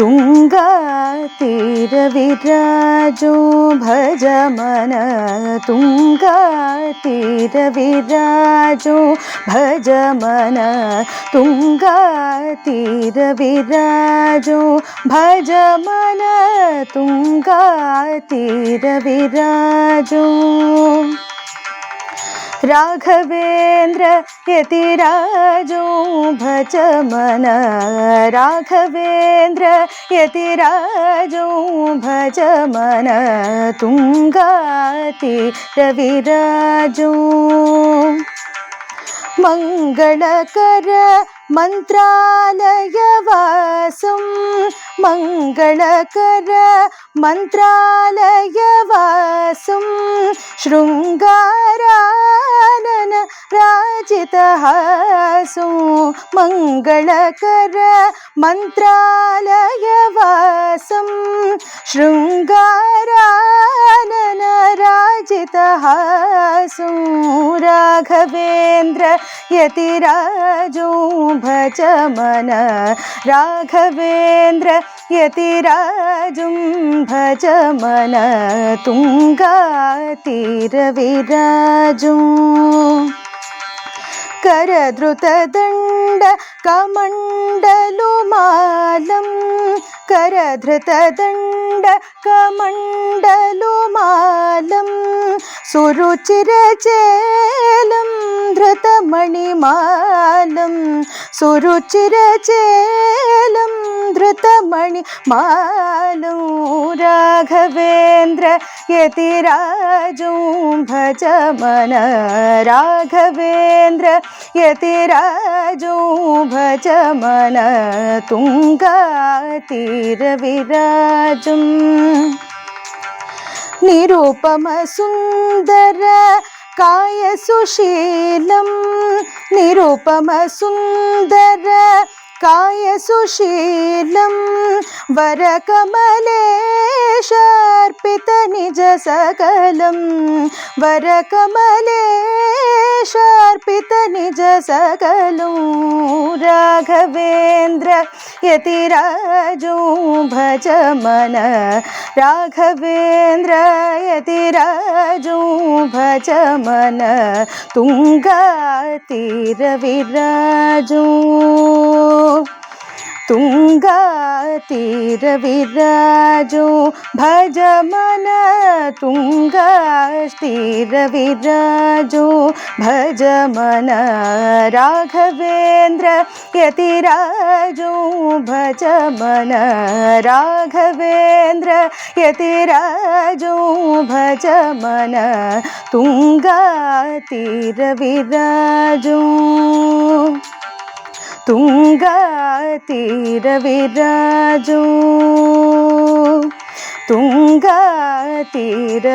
തുങ്കാ തീരവിരാജോ തുങ്കാ തീരവിരാജോ ഭജ മന തുങ്കാ राघवेन्द्र यतिराजो भज मन। राघवेन्द्र यतिराजो भज मन। तुङ्गाति रविराजो। മംഗളകര മന്ത്രാലയവാസം. മംഗളകര മന്ത്രാലയവാസം. ശൃംഗാരാനന രാജിതഹാസം. മംഗളകര മന്ത്രാലയവാസം. ശൃംഗാര राजितहासो राघवेन्द्र यतिराजो भज मन राघवेन्द्र यतिराजुं भज मन तुङ्गातीरविराजुं करधृतदण्ड कमण्डलुमालं करधृतदण्ड സുരുചിരചേലും ധൃതമണിമാലും സുരുചിരചേലും ധൃതമണി മാലും രാഘവേന്ദ്ര യതിരാജും ഭജ മന രാഘവേന്ദ്ര യതിരാജും ഭജ മന തുങ്കാതീരവിരാജും. निरुपमसुन्दर कायसुशीलं। निरुपमसुन्दर कायसुशीलं। वरकमलेशार्पितनिजसकलं वरकमलेशार्पितनिजसकलं राघवेन्द्र यतिराजो भज मन। राघवेन्द्र यतिराजो भज मन। तुङ्गातीरविराजो तुङ्गातीरविराजो भज मन तुङ्गातीरविराजो भज मन राघवेन्द्र यतिराजो भज मन राघवेन्द्र यतिराजो भज मन तुङ्गातीरविराजो तुङ्गतीरविराजो। तीर